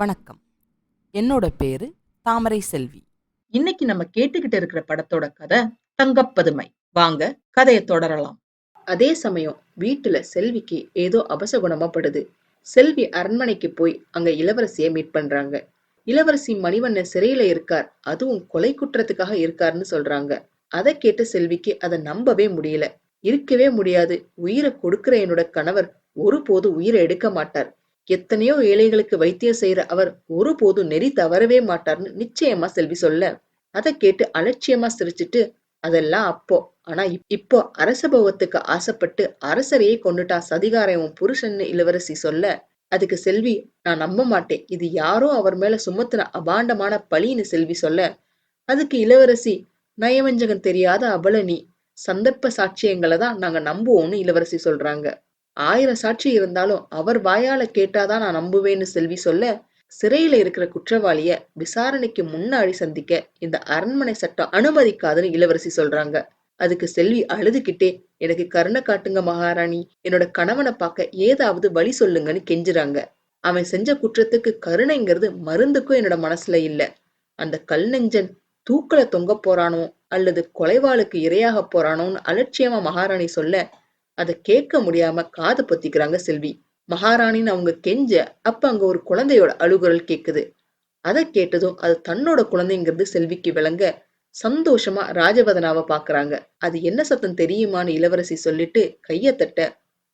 வணக்கம். என்னோட பேரு தாமரை செல்வி. இன்னைக்கு நம்ம கேட்டுக்கிட்டு இருக்கிற படத்தோட கதை தங்கப்பதுமை. வாங்க கதையை தொடரலாம். அதே சமயம் வீட்டுல செல்விக்கு ஏதோ அபசகுணமாப்படுது. செல்வி அரண்மனைக்கு போய் அங்க இளவரசியை மீட் பண்றாங்க. இளவரசி மணிவண்ணன் சிறையில இருக்கார். அதுவும் கொலை குற்றத்துக்காக இருக்காருன்னு சொல்றாங்க. அதை கேட்ட செல்விக்கு அதை நம்பவே முடியல. இருக்கவே முடியாது. உயிரை கொடுக்கிற என்னோட கணவர் ஒருபோது உயிரை எடுக்க மாட்டார். எத்தனையோ ஏழைகளுக்கு வைத்தியம் செய்யற அவர் ஒருபோதும் நெறி தவறவே மாட்டார்னு நிச்சயமா செல்வி சொல்ல. அதை கேட்டு அலட்சியமா சிரிச்சிட்டு அதெல்லாம் அப்போ. ஆனா இப்- இப்போ அரசபவத்துக்கு ஆசைப்பட்டு அரசரையே கொண்டுட்டா சதிகாரம் உன் புருஷன்னு இளவரசி சொல்ல. அதுக்கு செல்வி நான் நம்ப மாட்டேன். இது யாரோ அவர் மேல சுமத்துன அபாண்டமான பழின்னு செல்வி சொல்ல. அதுக்கு இளவரசி நயவஞ்சகன் தெரியாத அபல நீ. சந்தர்ப்ப சாட்சியங்களை தான் நாங்க நம்புவோம்னு இளவரசி சொல்றாங்க. ஆயிரம் சாட்சி இருந்தாலும் அவர் வாயால கேட்டாதான் நான் நம்புவேன்னு செல்வி சொல்ல சிறையில இருக்கிற குற்றவாளிய விசாரணைக்கு முன்னாடி சந்திக்க இந்த அரண்மனை சட்டம் அனுமதிக்காதுன்னு இளவரசி சொல்றாங்க. அதுக்கு செல்வி அழுதுகிட்டே எனக்கு கருணை காட்டுங்க மகாராணி என்னோட கணவனை பார்க்க ஏதாவது வழி சொல்லுங்கன்னு கெஞ்சுறாங்க. அவன் செஞ்ச குற்றத்துக்கு கருணைங்கிறது மருந்துக்கும் என்னோட மனசுல இல்ல. அந்த கல் நெஞ்சன் தூக்கல தொங்க போறானோ அல்லது கொலைவாளுக்கு இரையாக போறானோன்னு அலட்சியமா மகாராணி சொல்ல அதை கேட்க முடியாம காது பொத்திக்கிறாங்க செல்வி. மகாராணின்னு அவங்க கெஞ்ச அப்ப அங்க ஒரு குழந்தையோட அழுகுரல் கேக்குது. அதை கேட்டதும் அது தன்னோட குழந்தைங்கிறது செல்விக்கு விளங்க சந்தோஷமா ராஜவதனாவை பாக்குறாங்க. அது என்ன சத்தம் தெரியுமான்னு இளவரசி சொல்லிட்டு கைய தட்ட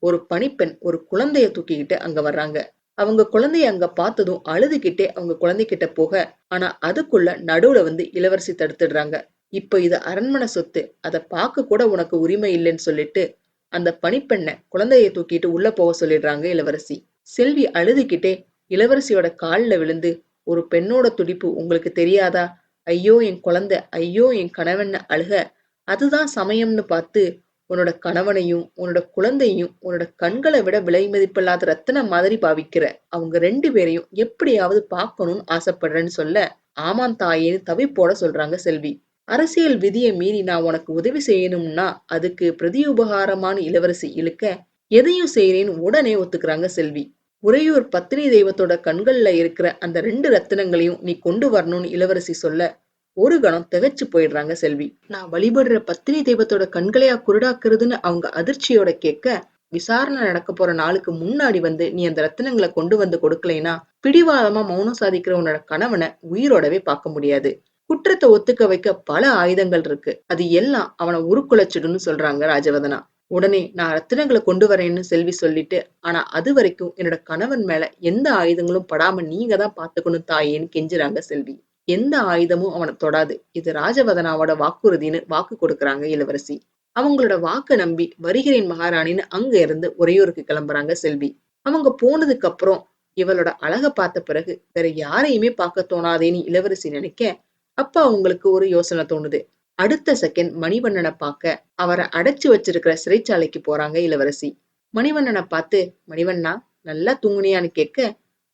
ஒரு பணிப்பெண் ஒரு குழந்தைய தூக்கிக்கிட்டு அங்க வர்றாங்க. அவங்க குழந்தைய அங்க பார்த்ததும் அழுதுகிட்டே அவங்க குழந்தைகிட்ட போக ஆனா அதுக்குள்ள நடுவுல வந்து இளவரசி தடுத்துடுறாங்க. இப்ப இது அரண்மனை சொத்து. அதை பார்க்க கூட உனக்கு உரிமை இல்லைன்னு சொல்லிட்டு அந்த பணிப்பெண்ணை குழந்தையை தூக்கிட்டு உள்ள போக சொல்லிடுறாங்க இளவரசி. செல்வி அழுதுகிட்டே இளவரசியோட கால்ல விழுந்து ஒரு பெண்ணோட துடிப்பு உங்களுக்கு தெரியாதா? ஐயோ என் குழந்தை ஐயோ என் கணவன் அழுக. அதுதான் சமயம்னு பார்த்து உன்னோட கணவனையும் உன்னோட குழந்தையும் உன்னோட கண்களை விட விலை மதிப்பில்லாத ரத்தன மாதிரி பாவிக்கிற. அவங்க ரெண்டு பேரையும் எப்படியாவது பார்க்கணும்னு ஆசைப்படுறேன்னு சொல்ல ஆமாம் தாயேன்னு தவிப்போட சொல்றாங்க செல்வி. அரசியல் விதியை மீறி நான் உனக்கு உதவி செய்யணும்னா அதுக்கு பிரதியுபகாரமான இளவரசி இழுக்க எதையும் செய்யறேன்னு உடனே ஒத்துக்கிறாங்க செல்வி. உறையூர் பத்தினி தெய்வத்தோட கண்கள்ல இருக்கிற அந்த ரெண்டு ரத்தினங்களையும் நீ கொண்டு வரணும்னு இளவரசி சொல்ல ஒரு கணம் திகச்சு போயிடுறாங்க செல்வி. நான் வழிபடுற பத்தினி தெய்வத்தோட கண்களையா குருடாக்குறதுன்னு அவங்க அதிர்ச்சியோட கேட்க விசாரணை நடக்க போற நாளுக்கு முன்னாடி வந்து நீ அந்த ரத்தினங்களை கொண்டு வந்து கொடுக்கலைன்னா பிடிவாதமா மௌனம் சாதிக்கிற உன்னோட கணவனை உயிரோடவே பார்க்க முடியாது. குற்றத்தை ஒத்துக்க வைக்க பல ஆயுதங்கள் இருக்கு. அது எல்லாம் அவனை உருக்குலைச்சிடுன்னு சொல்றாங்க ராஜவதனா. உடனே நான் ரத்தினங்களை கொண்டு வரேன்னு செல்வி சொல்லிட்டு ஆனா அது வரைக்கும் என்னோட கணவன் மேல எந்த ஆயுதங்களும் படாம நீங்க தான் பாத்துக்கணும் தாயேன்னு கெஞ்சுறாங்க செல்வி. எந்த ஆயுதமும் அவனை தொடாது. இது ராஜவதனாவோட வாக்குறுதின்னு வாக்கு கொடுக்கறாங்க இளவரசி. அவங்களோட வாக்க நம்பி வருகிறேன் மகாராணின்னு அங்க இருந்து உறையூருக்கு கிளம்புறாங்க செல்வி. அவங்க போனதுக்கு அப்புறம் இவளோட அழக பார்த்த பிறகு வேற யாரையுமே பார்க்க தோணாதேன்னு இளவரசி நினைக்க அப்ப அவங்களுக்கு ஒரு யோசனை தோணுது. அடுத்த செகண்ட் மணிவண்ணனை பார்க்க அவரை அடைச்சு வச்சிருக்கிற சிறைச்சாலைக்கு போறாங்க இளவரசி. மணிவண்ணனை பார்த்து மணிவண்ணா நல்லா தூங்குனியான்னு கேட்க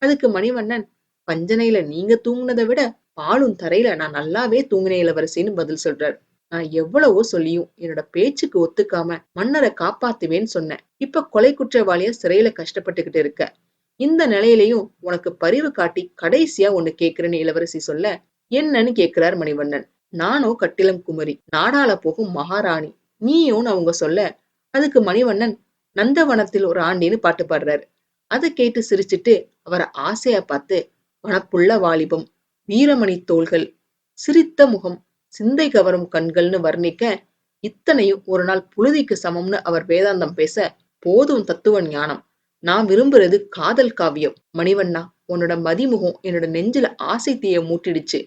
அதுக்கு மணிவண்ணன் பஞ்சனையில நீங்க தூங்குனதை விட பாலும் தரையில நான் நல்லாவே தூங்கினேன் இளவரசின்னு பதில் சொல்றாரு. நான் எவ்வளவோ சொல்லியும் என்னோட பேச்சுக்கு ஒத்துக்காம மன்னரை காப்பாத்துவேன்னு சொன்னேன். இப்ப கொலை குற்றவாளிய சிறையில கஷ்டப்பட்டுக்கிட்டு இருக்க. இந்த நிலையிலையும் உனக்கு பரிவு காட்டி கடைசியா ஒண்ணு கேக்குறேன்னு இளவரசி சொல்ல என்னன்னு கேட்கிறார் மணிவண்ணன். நானோ கட்டிலம் குமரி நாடாள போகும் மகாராணி நீயும் அவங்க சொல்ல அதுக்கு மணிவண்ணன் நந்தவனத்தில் ஒரு ஆண்டின்னு பாட்டு பாடுறாரு. அதை கேட்டு சிரிச்சிட்டு அவரை ஆசையா பார்த்து வனப்புள்ள வாலிபம் வீரமணி தோள்கள் சிரித்த முகம் சிந்தை கவரும் கண்கள்னு வர்ணிக்க இத்தனையும் ஒரு நாள் புழுதிக்கு சமம்னு அவர் வேதாந்தம் பேச போதும் தத்துவ ஞானம். நான் விரும்புறது காதல் காவியம். மணிவண்ணா உன்னோட மதிமுகம் என்னோட நெஞ்சில ஆசை தீய மூட்டிடுச்சு.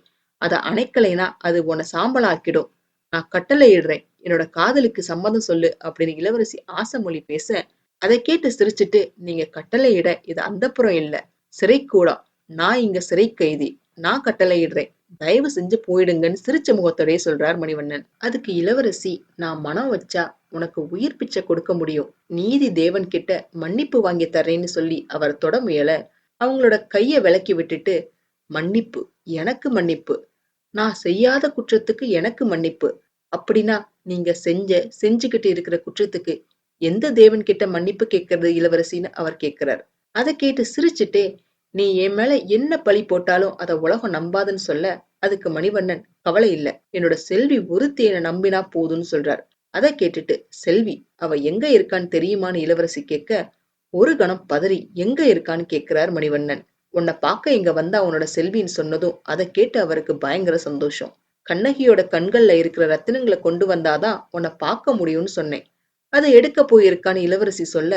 அதை அணைக்கலைனா அது உன்னை சாம்பலாக்கிடும். நான் கட்டளையிடுறேன். என்னோட காதலுக்கு சம்மதம் சொல்லு அப்படின்னு இளவரசி ஆசைமொழி பேச அதை கேட்டு சிரிச்சிட்டு நீங்க கட்டளையிட இது அந்தப்புறம் இல்ல. சிறைக்கூடா நான் இங்க சிறை கைதி நான் கட்டளையிடுறேன். தயவு செஞ்சு போயிடுங்கன்னு சிரிச்ச முகத்தோடய சொல்றார் மணிவண்ணன். அதுக்கு இளவரசி நான் மனம் வச்சா உனக்கு உயிர் பிச்சை கொடுக்க முடியும். நீதி தேவன் கிட்ட மன்னிப்பு வாங்கி தர்றேன்னு சொல்லி அவர் தொட முயல. அவங்களோட கைய விலக்கி விட்டுட்டு மன்னிப்பு. எனக்கு மன்னிப்பு. நான் செய்யாத குற்றத்துக்கு எனக்கு மன்னிப்பு. அப்படின்னா நீங்க செஞ்ச செஞ்சுக்கிட்டு இருக்கிற குற்றத்துக்கு எந்த தேவன் கிட்ட மன்னிப்பு கேட்கறது இளவரசின்னு அவர் கேட்கிறார். அதை கேட்டு சிரிச்சுட்டே நீ என் மேல என்ன பழி போட்டாலும் அத உலகம் நம்பாதுன்னு சொல்ல அதுக்கு மணிவண்ணன் கவலை இல்ல. என்னோட செல்வி ஒருத்தி என்ன நம்பினா போதும்னு சொல்றார். அதை கேட்டுட்டு செல்வி அவ எங்க இருக்கான்னு தெரியுமான்னு இளவரசி கேட்க ஒரு கணம் பதறி எங்க இருக்கான்னு கேட்கிறார் மணிவண்ணன். உன்னை பார்க்க இங்க வந்தா அவனோட செல்வின்னு சொன்னதும் அதை கேட்டு அவருக்கு பயங்கர சந்தோஷம். கண்ணகியோட கண்கள்ல இருக்கிற ரத்தினங்களை கொண்டு வந்தாதான் உன்னை பார்க்க முடியும்னு சொன்னேன். அதை எடுக்க போயிருக்கான்னு இளவரசி சொல்ல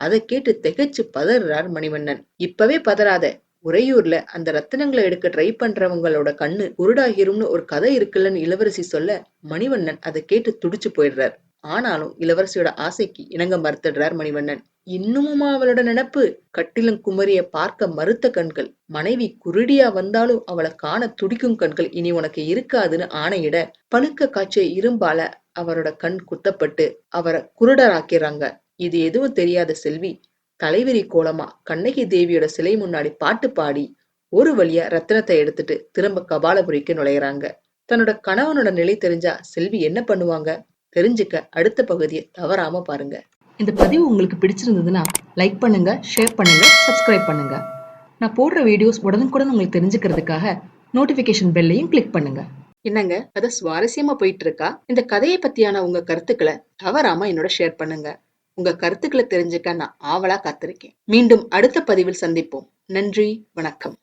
அதை கேட்டு திகைச்சு பதறார் மணிவண்ணன். இப்பவே பதறாத உறையூர்ல அந்த ரத்தினங்களை எடுக்க ட்ரை பண்றவங்களோட கண்ணு குருடாகிரும்னு ஒரு கதை இருக்குல்லன்னு இளவரசி சொல்ல மணிவண்ணன் அதை கேட்டு துடிச்சு போயிடுறார். ஆனாலும் இளவரசியோட ஆசைக்கு இணங்க மறுத்துடுறார் மணிவண்ணன். இன்னுமுமா அவளோட நினப்பு கட்டிலும் குமரிய பார்க்க மறுத்த கண்கள். மனைவி குருடியா வந்தாலும் அவளை காண துடிக்கும் கண்கள் இனி உனக்கு இருக்காதுன்னு ஆணையிட பழுக்க காய்ச்சிய இரும்பால அவரோட கண் குத்தப்பட்டு அவரை குருடராக்கிறாங்க இது எதுவும் தெரியாத செல்வி தலைவிரி கோலமா கண்ணகி தேவியோட சிலை முன்னாடி பாட்டு பாடி ஒரு வழியா ரத்தினத்தை எடுத்துட்டு திரும்ப கபாலபுரிக்கு நுழையிறாங்க. தன்னோட கணவனோட நிலை தெரிஞ்சா செல்வி என்ன பண்ணுவாங்க? தெரிஞ்சுக்க அடுத்த பகுதியை தவறாம பாருங்க. இந்த பதிவு உங்களுக்கு பிடிச்சிருந்ததுன்னா லைக் பண்ணுங்க ஷேர் பண்ணுங்க சப்ஸ்கிரைப் பண்ணுங்க. நான் போடுற வீடியோஸ் உடனுக்குடன் உங்களுக்கு தெரிஞ்சுக்கிறதுக்காக நோட்டிபிகேஷன் பெல்லையும் கிளிக் பண்ணுங்க. என்னங்க? கதை சுவாரஸ்யமா போயிட்டு இருக்கா இந்த கதையை பத்தியான உங்க கருத்துக்களை தவறாம என்னோட ஷேர் பண்ணுங்க. உங்க கருத்துக்களை தெரிஞ்சுக்க நான் ஆவலா காத்திருக்கேன். மீண்டும் அடுத்த பதிவில் சந்திப்போம். நன்றி வணக்கம்.